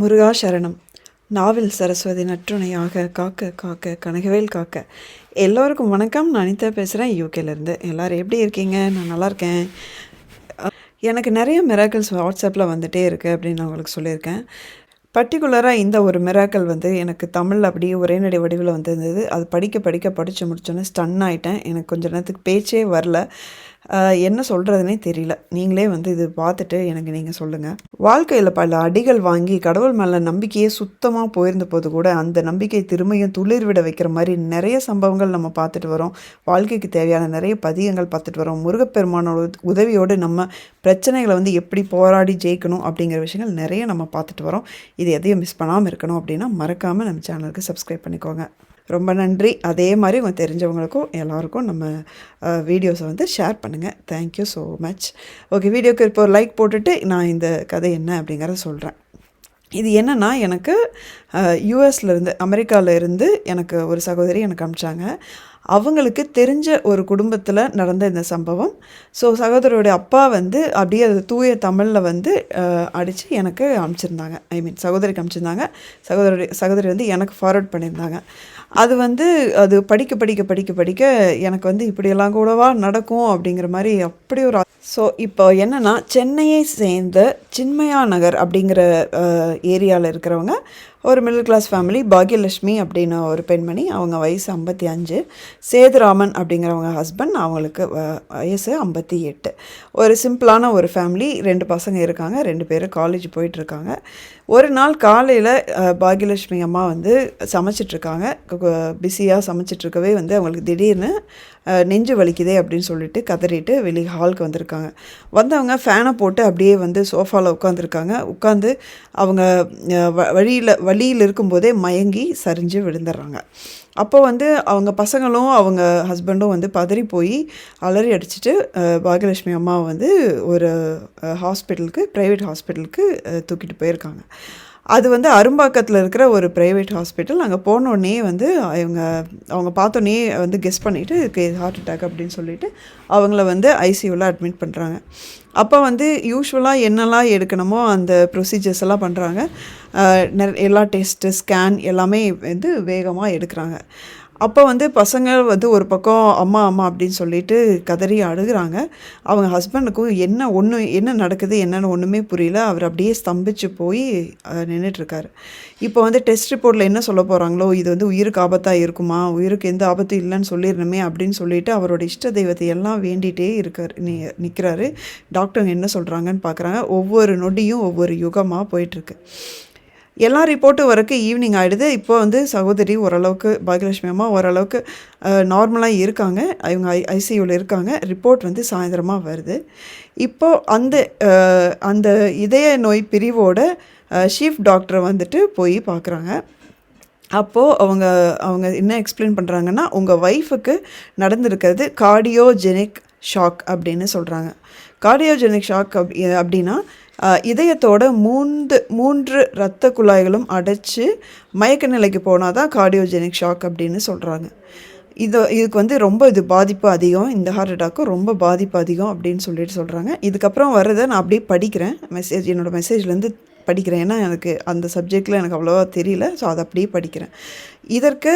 முருகா சரணம் நாவில் சரஸ்வதி நற்றுணையாக காக்க காக்க கனகவேல் காக்க. எல்லோருக்கும் வணக்கம். நான் அனிதா பேசுகிறேன் யூகேலேருந்து எல்லோரும் எப்படி இருக்கீங்க? நான் நல்லா இருக்கேன். எனக்கு நிறைய மிராக்கிள்ஸ் வாட்ஸ்அப்பில் வந்துகிட்டே இருக்குது அப்படின்னு நான் உங்களுக்கு சொல்லியிருக்கேன். பர்டிகுலராக இந்த ஒரு மிராக்கள் வந்து எனக்கு தமிழில் அப்படியே ஒரே நடை வடிவில் வந்திருந்தது. அது படிக்க படிக்க படித்து முடிச்சோன்னே ஸ்டன் ஆகிட்டேன் எனக்கு கொஞ்ச நேரத்துக்கு பேச்சே வரல. என்ன சொல்கிறதுனே தெரியல. நீங்களே வந்து இது பார்த்துட்டு எனக்கு நீங்கள் சொல்லுங்கள் வாழ்க்கையில் பல அடிகள் வாங்கி கடவுள் மேலே நம்பிக்கையே சுத்தமாக போயிருந்த போது கூட அந்த நம்பிக்கை திரும்பியும் துளிர் விட வைக்கிற மாதிரி நிறைய சம்பவங்கள் நம்ம பார்த்துட்டு வரோம். வாழ்க்கைக்கு தேவையான நிறைய பதியங்கள் பார்த்துட்டு வரோம். முருகப்பெருமானோட உதவியோடு நம்ம பிரச்சனைகளை வந்து எப்படி போராடி ஜெயிக்கணும் அப்படிங்கிற விஷயங்கள் நிறைய நம்ம பார்த்துட்டு வரோம். இது எதையும் மிஸ் பண்ணாமல் இருக்கணும் அப்படின்னா மறக்காமல் நம்ம சேனலுக்கு சப்ஸ்கிரைப் பண்ணிக்கோங்க. ரொம்ப நன்றி. அதே மாதிரி உங்கள் தெரிஞ்சவங்களுக்கும் எல்லாருக்கும் நம்ம வீடியோஸை வந்து ஷேர் பண்ணுங்கள் தேங்க்யூ ஸோ மச் ஓகே வீடியோக்கு இப்போ லைக் போட்டுட்டு நான் இந்த கதை என்ன அப்படிங்கிறத சொல்கிறேன் இது என்னென்னா எனக்கு யூஎஸ்லேருந்து அமெரிக்காவிலேருந்து இருந்து எனக்கு ஒரு சகோதரி எனக்கு அனுப்பிச்சாங்க அவங்களுக்கு தெரிஞ்ச ஒரு குடும்பத்தில் நடந்த இந்த சம்பவம். ஸோ சகோதரியோட அப்பா வந்து அப்படியே அது தூய தமிழில் வந்து அடித்து எனக்கு அனுப்பிச்சிருந்தாங்க ஐ மீன் சகோதரிக்கு அனுப்பிச்சிருந்தாங்க சகோதரி சகோதரி வந்து எனக்கு ஃபார்வர்ட் பண்ணியிருந்தாங்க. அது வந்து அது படிக்க படிக்க படிக்க படிக்க எனக்கு வந்து இப்படியெல்லாம் கூடவா நடக்கும் அப்படிங்கிற மாதிரி அப்படி ஒரு ஸோ இப்போ என்னென்னா சென்னையை சேர்ந்த சின்மயா நகர் அப்படிங்கிற ஏரியாவில் இருக்கிறவங்க ஒரு மிடில் கிளாஸ் ஃபேமிலி பாக்யலட்சுமி அப்படின்னு ஒரு பெண்மணி அவங்க வயசு ஐம்பத்தி அஞ்சு. சேதுராமன் அப்படிங்கிறவங்க ஹஸ்பண்ட் அவங்களுக்கு வ- வயசு ஐம்பத்தி எட்டு. ஒரு சிம்பிளான ஒரு ஃபேமிலி ரெண்டு பசங்க இருக்காங்க ரெண்டு பேரும் காலேஜ் போயிட்டுருக்காங்க. ஒரு நாள் காலையில் பாக்யலட்சுமி அம்மா வந்து சமைச்சிட்ருக்காங்க பிஸியாக சமைச்சிட்ருக்கவே வந்து அவங்களுக்கு திடீர்னு நெஞ்சு வலிக்குதே அப்படின்னு சொல்லிட்டு கதறிட்டு வெளியே ஹாலுக்கு வந்திருக்காங்க. வந்தவங்க ஃபேனை போட்டு அப்படியே வந்து சோஃபாவில் உட்காந்துருக்காங்க உட்காந்து அவங்க வழியில் வழியில் இருக்கும்போதே மயங்கி சரிஞ்சு விழுந்துடுறாங்க. அப்போ வந்து அவங்க பசங்களும் அவங்க ஹஸ்பண்டும் வந்து பதறி போய் அலறி அடிச்சிட்டு அஹ், அம்மா அம்மாவை வந்து ஒரு ஹாஸ்பிட்டலுக்கு ப்ரைவேட் ஹாஸ்பிட்டலுக்கு தூக்கிட்டு போயிருக்காங்க. அது வந்து அரும்பாக்கத்தில் இருக்கிற ஒரு ப்ரைவேட் ஹாஸ்பிட்டல் அங்கே போனோடனே வந்து அவங்க அவங்க பார்த்தோன்னே வந்து கெஸ் பண்ணிவிட்டு இதுக்கு ஹார்ட் அட்டாக் அப்படின்னு சொல்லிட்டு அவங்கள வந்து ஐசியூவில் அட்மிட் பண்ணுறாங்க அப்போ வந்து யூஸ்வலாக என்னெல்லாம் எடுக்கணுமோ அந்த ப்ரொசீஜர்ஸ் எல்லாம் பண்ணுறாங்க எல்லா டெஸ்ட்டு ஸ்கேன் எல்லாமே வந்து வேகமாக எடுக்கிறாங்க. அப்போ வந்து பசங்க வந்து ஒரு பக்கம் அம்மா அம்மா அப்படின்னு சொல்லிட்டு கதறி அழுகிறாங்க. அவங்க ஹஸ்பண்டுக்கும் என்ன ஒன்று என்ன நடக்குது என்னென்னு ஒன்றுமே புரியல. அவர் அப்படியே ஸ்தம்பிச்சு போய் நின்றுட்டுருக்காரு இப்போ வந்து டெஸ்ட் ரிப்போர்ட்டில் என்ன சொல்ல போகிறாங்களோ இது வந்து உயிருக்கு ஆபத்தாக இருக்குமா உயிருக்கு எந்த ஆபத்தும் இல்லைன்னு சொல்லிடணுமே அப்படின்னு சொல்லிட்டு அவரோட இஷ்ட தெய்வத்தை எல்லாம் வேண்டிகிட்டே இருக்கார் நி நிற்கிறாரு டாக்டர் என்ன சொல்கிறாங்கன்னு பார்க்குறாங்க ஒவ்வொரு நொடியும் ஒவ்வொரு யுகமாக போயிட்டுருக்கு. எல்லா ரிப்போர்ட்டும் வரக்கு ஈவினிங் ஆகிடுது இப்போ வந்து சகோதரி ஓரளவுக்கு பாகியலட்சுமி அம்மா ஓரளவுக்கு நார்மலாக இருக்காங்க. இவங்க ஐ ஐசியூவில் இருக்காங்க. ரிப்போர்ட் வந்து சாயந்தரமாக வருது. இப்போது அந்த அந்த இதய நோய் பிரிவோட சீஃப் டாக்டரை வந்துட்டு போய் பார்க்குறாங்க அப்போது அவங்க அவங்க என்ன எக்ஸ்பிளைன் பண்ணுறாங்கன்னா உங்கள் ஒய்ஃபுக்கு நடந்திருக்கிறது கார்டியோஜெனிக் ஷாக் அப்படின்னு சொல்கிறாங்க கார்டியோஜெனிக் ஷாக் அப் அப்படின்னா இதயத்தோட மூன்று மூன்று இரத்த குழாய்களும் அடைச்சு மயக்க நிலைக்கு போனால் தான் கார்டியோஜெனிக் ஷாக் அப்படின்னு சொல்கிறாங்க இது இதுக்கு வந்து ரொம்ப இது பாதிப்பு அதிகம். இந்த ஹார்ட் அட்டாக்கும் ரொம்ப பாதிப்பு அதிகம் அப்படின்னு சொல்லிட்டு சொல்கிறாங்க இதுக்கப்புறம் வர்றதை நான் அப்படியே படிக்கிறேன். மெசேஜ் என்னோடய மெசேஜ்லேருந்து படிக்கிறேன். ஏன்னா எனக்கு அந்த சப்ஜெக்டில் எனக்கு அவ்வளோவா தெரியல. ஸோ அதை அப்படியே படிக்கிறேன். இதற்கு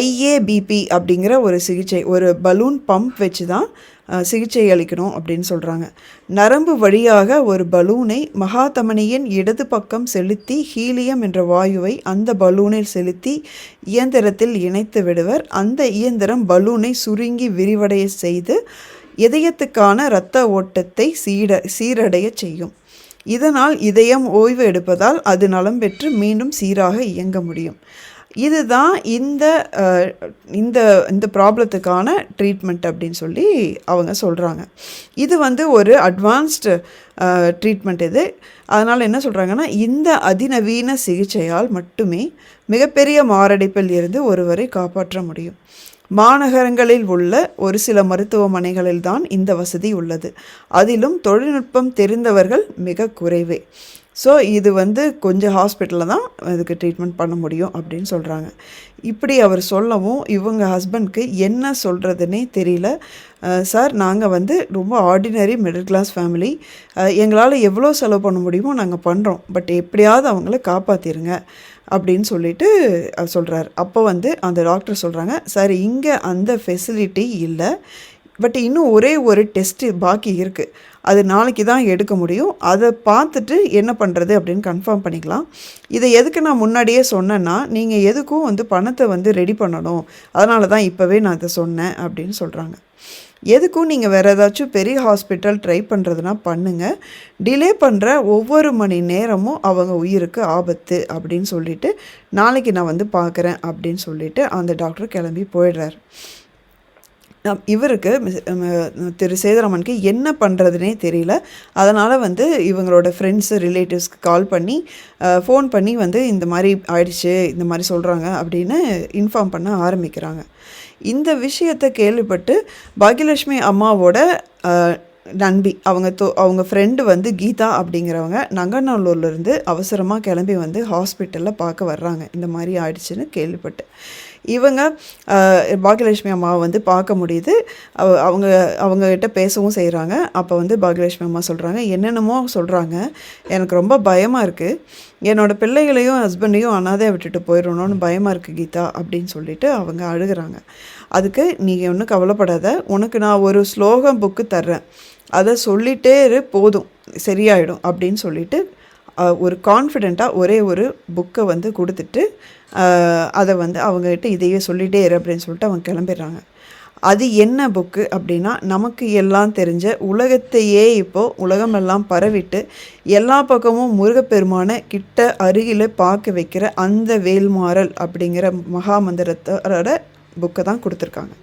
ஐஏபிபி அப்படிங்கிற ஒரு சிகிச்சை ஒரு பலூன் பம்ப் வச்சு தான் சிகிச்சை அளிக்கணும் அப்படின்னு சொல்கிறாங்க நரம்பு வழியாக ஒரு பலூனை மகாதமனியின் இடது பக்கம் செலுத்தி ஹீலியம் என்ற வாயுவை அந்த பலூனில் செலுத்தி இயந்திரத்தில் இணைத்து விடுவர். அந்த இயந்திரம் பலூனை சுருங்கி விரிவடைய செய்து இதயத்துக்கான இரத்த ஓட்டத்தை சீட சீரடைய செய்யும். இதனால் இதயம் ஓய்வு எடுப்பதால் அது நலம் பெற்று மீண்டும் சீராக இயங்க முடியும். இதுதான் இந்த இந்த இந்த ப்ராப்ளத்துக்கான ட்ரீட்மெண்ட் அப்படின்னு சொல்லி அவங்க சொல்கிறாங்க இது வந்து ஒரு அட்வான்ஸ்டு ட்ரீட்மெண்ட் இது. அதனால் என்ன சொல்கிறாங்கன்னா இந்த அதிநவீன சிகிச்சையால் மட்டுமே மிகப்பெரிய மாரடைப்பில் இருந்து ஒருவரை காப்பாற்ற முடியும். மாநகரங்களில் உள்ள ஒரு சில மருத்துவமனைகளில் தான் இந்த வசதி உள்ளது. அதிலும் தொழில்நுட்பம் தெரிந்தவர்கள் மிக குறைவே. ஸோ இது வந்து கொஞ்சம் ஹாஸ்பிட்டலில் தான் இதுக்கு ட்ரீட்மெண்ட் பண்ண முடியும் அப்படின்னு சொல்கிறாங்க இப்படி அவர் சொல்லவும் இவங்க ஹஸ்பண்ட்க்கு என்ன சொல்கிறதுனே தெரியல. சார் நாங்கள் வந்து ரொம்ப ஆர்டினரி மிடில் கிளாஸ் ஃபேமிலி எங்களால் எவ்வளோ செலவு பண்ண முடியுமோ நாங்கள் பண்ணுறோம் பட் எப்படியாவது அவங்கள காப்பாற்றிருங்க அப்படின்னு சொல்லிட்டு சொல்கிறார் அப்போ வந்து அந்த டாக்டர் சொல்கிறாங்க சார் இங்கே அந்த ஃபெசிலிட்டி இல்லை. பட் இன்னும் ஒரே ஒரு டெஸ்ட்டு பாக்கி இருக்குது அது நாளைக்கு தான் எடுக்க முடியும். அதை பார்த்துட்டு என்ன பண்ணுறது அப்படின்னு கன்ஃபார்ம் பண்ணிக்கலாம். இதை எதுக்கு நான் முன்னாடியே சொன்னேன்னா நீங்கள் எதுக்கும் வந்து பணத்தை வந்து ரெடி பண்ணணும். அதனால தான் இப்போவே நான் இதை சொன்னேன் அப்படின்னு சொல்கிறாங்க எதுக்கும் நீங்கள் வேறு ஏதாச்சும் பெரிய ஹாஸ்பிட்டல் ட்ரை பண்ணுறதுனா பண்ணுங்கள் டிலே பண்ணுற ஒவ்வொரு மணி நேரமும் அவங்க உயிருக்கு ஆபத்து அப்படின்னு சொல்லிட்டு நாளைக்கு நான் வந்து பார்க்குறேன் அப்படின்னு சொல்லிட்டு அந்த டாக்டர் கிளம்பி போயிடுறார். இவருக்கு திரு சேதராமனுக்கு என்ன பண்ணுறதுனே தெரியல. அதனால் வந்து இவங்களோட ஃப்ரெண்ட்ஸு ரிலேட்டிவ்ஸ்க்கு கால் பண்ணி ஃபோன் பண்ணி வந்து இந்த மாதிரி ஆயிடுச்சு இந்த மாதிரி சொல்கிறாங்க அப்படின்னு இன்ஃபார்ம் பண்ண ஆரம்பிக்கிறாங்க. இந்த விஷயத்தை கேள்விப்பட்டு பாக்யலட்சுமி அம்மாவோட நண்பி அவங்க தோ அவங்க ஃப்ரெண்டு வந்து கீதா அப்படிங்கிறவங்க நங்கநல்லூர்லேருந்து அவசரமாக கிளம்பி வந்து ஹாஸ்பிட்டலில் பார்க்க வர்றாங்க. இந்த மாதிரி ஆயிடுச்சுன்னு கேள்விப்பட்டு இவங்க பாக்யலட்சுமி அம்மாவை வந்து பார்க்க முடியுது. அவங்க அவங்கக்கிட்ட பேசவும் செய்கிறாங்க அப்போ வந்து பாக்யலட்சுமி அம்மா சொல்கிறாங்க என்னென்னமோ சொல்கிறாங்க எனக்கு ரொம்ப பயமாக இருக்குது என்னோடய பிள்ளைகளையும் ஹஸ்பண்டையும் அனாதையாக விட்டுட்டு போயிடணும்னு பயமாக இருக்குது கீதா அப்படின்னு சொல்லிட்டு அவங்க அழுகிறாங்க. அதுக்கு நீங்கள் ஒன்றும் கவலைப்படாத. உனக்கு நான் ஒரு ஸ்லோகம் புக்கு தர்றேன். அதை சொல்லிட்டே இரு போதும். சரியாயிடும் அப்படின்னு சொல்லிட்டு ஒரு கான்ஃபிடெண்ட்டாக ஒரே ஒரு புக்கை வந்து கொடுத்துட்டு அதை வந்து அவங்ககிட்ட இதையே சொல்லிகிட்டே இரு அப்படின்னு சொல்லிட்டு அவங்க கிளம்பிடுறாங்க. அது என்ன புக்கு அப்படின்னா நமக்கு எல்லாம் தெரிஞ்ச உலகத்தையே இப்போது உலகமெல்லாம் பரவிட்டு எல்லா பக்கமும் முருகப்பெருமானை கிட்ட அருகில் பார்க்க வைக்கிற அந்த வேல்மாறல் அப்படிங்கிற மகாமந்திரத்தோட புக்கை தான் கொடுத்துருக்காங்க.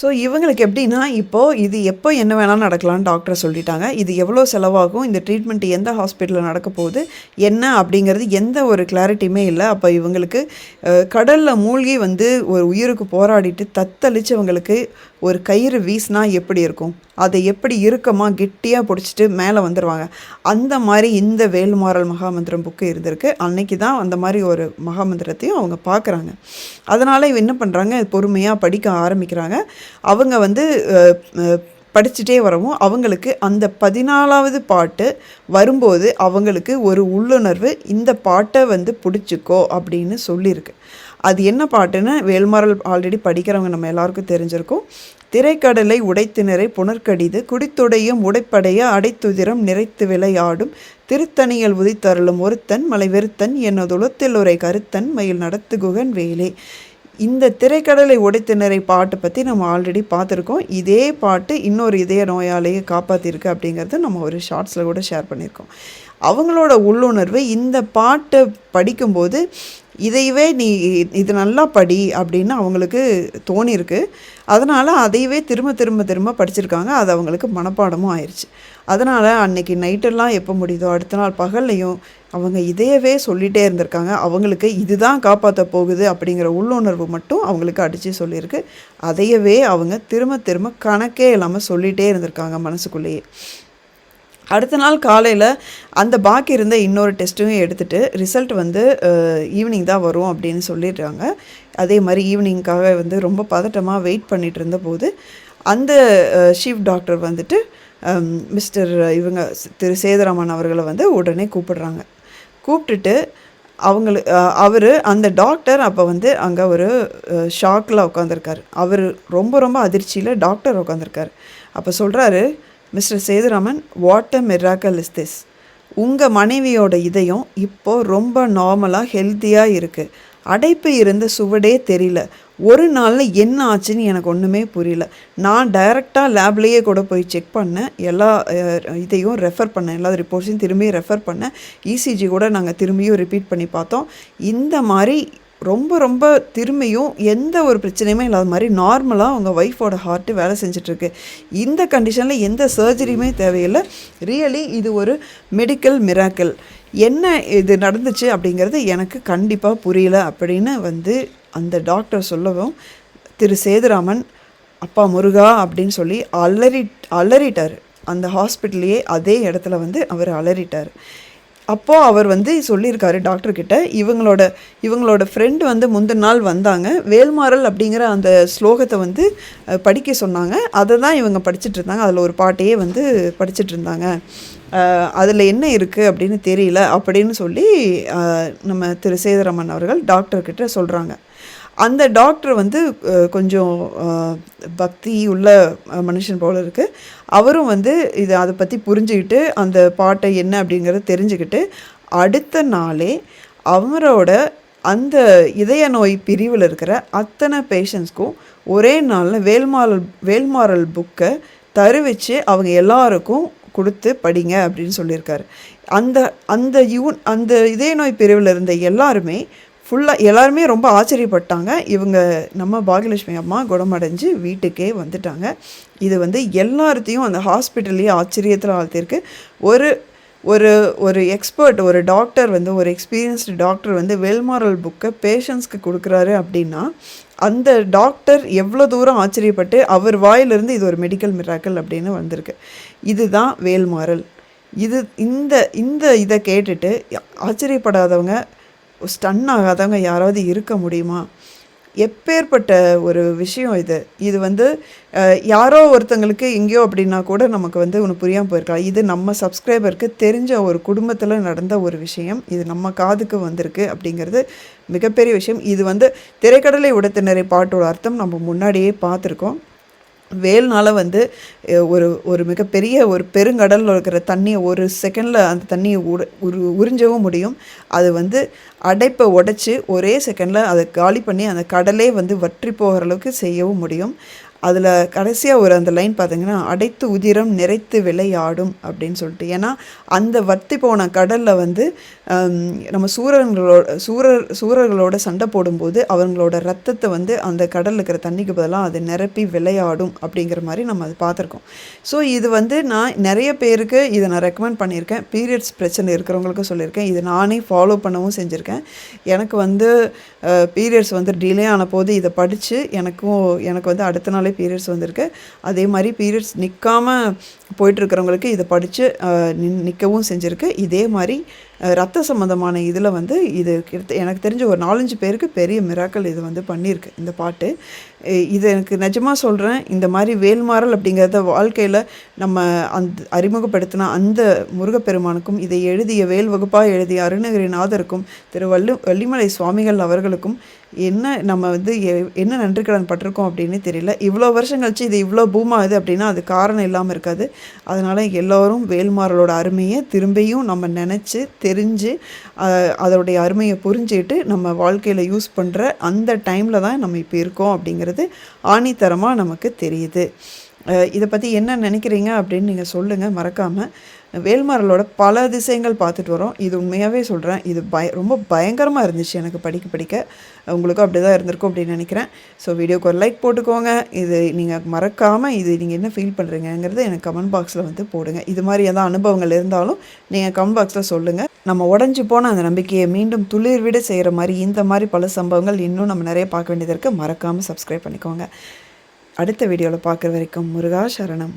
ஸோ இவங்களுக்கு எப்படின்னா இப்போது இது எப்போ என்ன வேணாலும் நடக்கலாம்னு டாக்டர் சொல்லிட்டாங்க. இது எவ்வளோ செலவாகும்? இந்த ட்ரீட்மெண்ட் எந்த ஹாஸ்பிட்டலில் நடக்க போகுது? என்ன அப்படிங்கிறது எந்த ஒரு கிளாரிட்டியுமே இல்லை. அப்போ இவங்களுக்கு கடலில் மூழ்கி வந்து ஒரு உயிருக்கு போராடிட்டு தத்தளிச்சவங்களுக்கு ஒரு கயிறு வீசினா எப்படி இருக்கும்? அதை எப்படி இறுக்கமாக கெட்டியாக பிடிச்சிட்டு மேலே வந்துடுவாங்க அந்த மாதிரி இந்த வேல்மாறல் மகாமந்திரம் புக்கு இருந்திருக்கு. அன்னைக்கு தான் அந்த மாதிரி ஒரு மகாமந்திரத்தையும் அவங்க பார்க்குறாங்க. அதனால் என்ன பண்ணுறாங்க? பொறுமையாக படிக்க ஆரம்பிக்கிறாங்க. அவங்க வந்து படிச்சுட்டே வரவும் அவங்களுக்கு அந்த பதினாலாவது பாட்டு வரும்போது அவங்களுக்கு ஒரு உள்ளுணர்வு இந்த பாட்டை வந்து பிடிச்சிக்கோ அப்படின்னு சொல்லியிருக்கு. அது என்ன பாட்டுன்னு வேல்மாரல் ஆல்ரெடி படிக்கிறவங்க நம்ம எல்லாருக்கும் தெரிஞ்சிருக்கும். திரைக்கடலை உடைத்தினரை புனர்கடிது குடித்துடையும் உடைப்படைய அடைத்துதிரம் நிறைத்து விளையாடும் திருத்தணிகள் உதித்தருளும் ஒருத்தன் மலை வெறுத்தன் என்னதுளத்தில் உரை கருத்தன் மயில் நடத்துகுகன் வேலே. இந்த திரைக்கடலை உடைத்தினரை பாட்டு பற்றி நம்ம ஆல்ரெடி பார்த்துருக்கோம். இதே பாட்டு இன்னொரு இதய நோயாளியை காப்பாற்றிருக்கு அப்படிங்கிறது நம்ம ஒரு ஷார்ட்ஸில் கூட ஷேர் பண்ணியிருக்கோம். அவங்களோட உள்ளுணர்வு இந்த பாட்டை படிக்கும்போது இதையவே நீ இது நல்லா படி அப்படின்னு அவங்களுக்கு தோணியிருக்கு. அதனால் அதையவே திரும்ப திரும்ப திரும்ப படிச்சிருக்காங்க. அது அவங்களுக்கு மனப்பாடமும் ஆயிடுச்சு அதனால் அன்னைக்கு நைட்டெல்லாம் எப்போ முடியுதோ அடுத்த நாள் பகல்லையும் அவங்க இதையவே சொல்லிகிட்டே இருந்திருக்காங்க. அவங்களுக்கு இதுதான் காப்பாற்ற போகுது அப்படிங்கிற உள்ளுணர்வு மட்டும் அவங்களுக்கு அடித்து சொல்லியிருக்கு. அதையவே அவங்க திரும்ப திரும்ப கணக்கே இல்லாமல் சொல்லிகிட்டே இருந்திருக்காங்க மனசுக்குள்ளேயே. அடுத்த நாள் காலையில் அந்த பாக்கி இருந்த இன்னொரு டெஸ்ட்டும் எடுத்துகிட்டு ரிசல்ட் வந்து ஈவினிங் தான் வரும் அப்படின்னு சொல்லிடுறாங்க. அதே மாதிரி ஈவினிங்க்காக வந்து ரொம்ப பதட்டமாக வெயிட் பண்ணிகிட்டு இருந்தபோது அந்த ஷீஃப் டாக்டர் வந்துட்டு மிஸ்டர் இவங்க திரு சேதராமன் அவர்களை வந்து உடனே கூப்பிடுறாங்க. கூப்பிட்டுட்டு அவங்களுக்கு அவர் அந்த டாக்டர் அப்போ வந்து அங்கே ஒரு ஷாக்கில் உட்காந்துருக்காரு அவர் ரொம்ப ரொம்ப அதிர்ச்சியில் டாக்டர் உட்காந்துருக்காரு அப்போ சொல்கிறாரு mister Sethuraman what a miracle is this உங்கள் மனைவியோட இதயம் இப்போது ரொம்ப நார்மலாக ஹெல்த்தியாக இருக்குது அடைப்பு இருந்த சுவடே தெரியல. ஒரு நாளில் என்ன ஆச்சுன்னு எனக்கு ஒன்றுமே புரியல. நான் டைரெக்டாக லேப்லேயே கூட போய் செக் பண்ணேன். எல்லா இதையும் ரெஃபர் பண்ணேன். எல்லா ரிப்போர்ட்ஸையும் திரும்பியும் ரெஃபர் பண்ணேன். இசிஜி கூட நாங்கள் திரும்பியும் ரிப்பீட் பண்ணி பார்த்தோம். இந்த மாதிரி ரொம்ப ரொம்ப திரும்பியும் எந்த ஒரு பிரச்சனையுமே இல்லாத மாதிரி நார்மலாக அவங்க ஒய்ஃபோட ஹார்ட்டு வேலை செஞ்சிட்ருக்கு. இந்த கண்டிஷனில் எந்த சர்ஜரியுமே தேவையில்லை. ரியலி இது ஒரு மெடிக்கல் மிராக்கல் என்ன இது நடந்துச்சு அப்படிங்கிறது எனக்கு கண்டிப்பாக புரியல அப்படின்னு வந்து அந்த டாக்டர் சொல்லவும் திரு சேதுராமன் அப்பா முருகா அப்படின்னு சொல்லி அலறி அலறிட்டார். அந்த ஹாஸ்பிட்டல்லையே அதே இடத்துல வந்து அவர் அலறிட்டார். அப்போது அவர் வந்து சொல்லியிருக்காரு டாக்டர்கிட்ட இவங்களோட இவங்களோட ஃப்ரெண்டு வந்து முந்தின நாள் வந்தாங்க. வேல்மாறல் அப்படிங்கிற அந்த ஸ்லோகத்தை வந்து படிக்க சொன்னாங்க. அதை தான் இவங்க படிச்சுட்டு இருந்தாங்க. அதில் ஒரு பாட்டையே வந்து படிச்சுட்டு இருந்தாங்க. அதில் என்ன இருக்குது அப்படின்னு தெரியல அப்படின்னு சொல்லி நம்ம திரு சேதராமன் அவர்கள் டாக்டர்கிட்ட சொல்கிறாங்க அந்த டாக்டர் வந்து கொஞ்சம் பக்தி உள்ள மனுஷன் போல இருக்குது அவரும் வந்து இதை அதை பற்றி புரிஞ்சுக்கிட்டு அந்த பாட்டை என்ன அப்படிங்கிறத தெரிஞ்சுக்கிட்டு அடுத்த நாளே அவரோட அந்த இதய நோய் பிரிவில் இருக்கிற அத்தனை பேஷண்ட்ஸ்க்கும் ஒரே நாளில் வேல்மாறல் வேல்மாரல் புக்கை தருவிச்சு அவங்க எல்லாருக்கும் கொடுத்து படிங்க அப்படின்னு சொல்லியிருக்காரு. அந்த அந்த யூன் அந்த இதய நோய் பிரிவில் இருந்த எல்லாருமே ஃபுல்லாக எல்லாருமே ரொம்ப ஆச்சரியப்பட்டாங்க. இவங்க நம்ம பாகியலட்சுமி அம்மா குணமடைஞ்சு வீட்டுக்கே வந்துட்டாங்க. இது வந்து எல்லார்த்தையும் அந்த ஹாஸ்பிட்டல்லையே ஆச்சரியத்தில் ஆழ்த்திருக்கு ஒரு ஒரு ஒரு எக்ஸ்பர்ட் ஒரு டாக்டர் வந்து ஒரு எக்ஸ்பீரியன்ஸ்டு டாக்டர் வந்து வெல்மாரல் புக்கை பேஷண்ட்ஸ்க்கு கொடுக்குறாரு அப்படின்னா அந்த டாக்டர் எவ்வளோ தூரம் ஆச்சரியப்பட்டு அவர் வாயிலிருந்து இது ஒரு மெடிக்கல் மிராக்கல் அப்படின்னு வந்திருக்கு. இதுதான் வேல்மாறல். இது இந்த இந்த இதை கேட்டுட்டு ஆச்சரியப்படாதவங்க ஸ்டன் ஆகாதவங்க யாராவது இருக்க முடியுமா? எப்பேற்பட்ட ஒரு விஷயம் இது. இது வந்து யாரோ ஒருத்தங்களுக்கு எங்கேயோ அப்படின்னா கூட நமக்கு வந்து ஒன்று புரியாமல் போயிருக்கலாம். இது நம்ம சப்ஸ்கிரைபருக்கு தெரிஞ்ச ஒரு குடும்பத்தில் நடந்த ஒரு விஷயம். இது நம்ம காதுக்கு வந்திருக்கு அப்படிங்கிறது மிகப்பெரிய விஷயம். இது வந்து திரைக்கடலை உடத்தினரை பாட்டோட அர்த்தம் நம்ம முன்னாடியே பார்த்துருக்கோம். வேல்னால் வந்து ஒரு ஒரு மிகப்பெரிய ஒரு பெருங்கடலில் இருக்கிற தண்ணியை ஒரு செகண்டில் அந்த தண்ணியை உட உரு உறிஞ்சவும் முடியும். அது வந்து அடைப்பை உடைச்சி ஒரே செகண்டில் அதை காலி பண்ணி அந்த கடலே வந்து வற்றி போகிற அளவுக்கு செய்யவும் முடியும். அதில் கடைசியாக ஒரு அந்த லைன் பார்த்தீங்கன்னா அடைத்து உதிரம் நிறைத்து விளையாடும் அப்படின்னு சொல்லிட்டு. ஏன்னா அந்த வத்தி போன கடலில் வந்து நம்ம சூரர்களோட சூரர் சூரர்களோட சண்டை போடும்போது அவங்களோட ரத்தத்தை வந்து அந்த கடலில் இருக்கிற தண்ணிக்கு பதிலாக அது நிரப்பி விளையாடும் அப்படிங்கிற மாதிரி நம்ம அது பார்த்துருக்கோம் ஸோ இது வந்து நான் நிறைய பேருக்கு இதை நான் ரெக்கமெண்ட் பண்ணியிருக்கேன். பீரியட்ஸ் பிரச்சனை இருக்கிறவங்களுக்கும் சொல்லியிருக்கேன். இது நானே ஃபாலோ பண்ணவும் செஞ்சுருக்கேன். எனக்கு வந்து பீரியட்ஸ் வந்து டிலே ஆன போது இதை படித்து எனக்கும் எனக்கு வந்து அடுத்த நாளே பீரியட்ஸ் வந்திருக்கு. அதே மாதிரி பீரியட்ஸ் நிற்காம போயிட்டுருக்கிறவங்களுக்கு இதை படித்து நிற்கவும் செஞ்சுருக்கு. இதே மாதிரி ரத்த சம்மந்தமான இதில் வந்து இது கிட்ட- எனக்கு தெரிஞ்ச ஒரு நாலஞ்சு பேருக்கு பெரிய மிராக்கள் இது வந்து பண்ணியிருக்கு இந்த பாட்டு. இது எனக்கு நிஜமாக சொல்கிறேன் இந்த மாதிரி வேல்மாறல் அப்படிங்கிறத வாழ்க்கையில் நம்ம அந்த அறிமுகப்படுத்தின அந்த முருகப்பெருமானுக்கும் இதை எழுதிய வேல் வகுப்பாக எழுதிய அருணகிரிநாதருக்கும் திரு வள்ளு வள்ளிமலை சுவாமிகள் அவர்களுக்கும் என்ன நம்ம வந்து எ- என்ன நன்றி கடன் பட்டிருக்கோம் அப்படின்னு தெரியல. இவ்வளோ வருஷம் கழிச்சு இது இவ்வளோ பூமாகுது அப்படின்னா அது காரணம் இல்லாமல் இருக்காது. அதனால் எல்லோரும் வேல்மாறலோட அருமையை திரும்பியும் நம்ம நினச்சி தெரிஞ்சு அஹ், அதோடைய அருமையை புரிஞ்சுக்கிட்டு நம்ம வாழ்க்கையில் யூஸ் பண்ணுற அந்த டைமில் தான் நம்ம இப்போ இருக்கோம் அப்படிங்கிறது ஆணித்தரமாக நமக்கு தெரியுது. இதை பற்றி என்ன நினைக்கிறீங்க அப்படின்னு நீங்கள் சொல்லுங்கள் மறக்காமல் வேல்மரலோட பல அதிசயங்கள் பார்த்துட்டு வரோம். இது உண்மையாகவே சொல்கிறேன் இது பய ரொம்ப பயங்கரமாக இருந்துச்சு எனக்கு படிக்க படிக்க. உங்களுக்கும் அப்படி தான் இருந்திருக்கும் அப்படின்னு நினைக்கிறேன். ஸோ வீடியோக்கு ஒரு லைக் போட்டுக்கோங்க. இது நீங்கள் மறக்காமல் இது நீங்கள் என்ன ஃபீல் பண்ணுறீங்கங்கிறது எனக்கு கமெண்ட் பாக்ஸில் வந்து போடுங்க. இது மாதிரி எதாவது அனுபவங்கள் இருந்தாலும் நீங்கள் கமெண்ட் பாக்ஸில் சொல்லுங்கள் நம்ம உடஞ்சி போன அந்த நம்பிக்கையை மீண்டும் துளிர் விட செய்கிற மாதிரி இந்த மாதிரி பல சம்பவங்கள் இன்னும் நம்ம நிறைய பார்க்க வேண்டியது இருக்குது மறக்காமல் சப்ஸ்கிரைப் பண்ணிக்கோங்க. அடுத்த வீடியோவில் பார்க்குற வரைக்கும் முருகா சரணம்.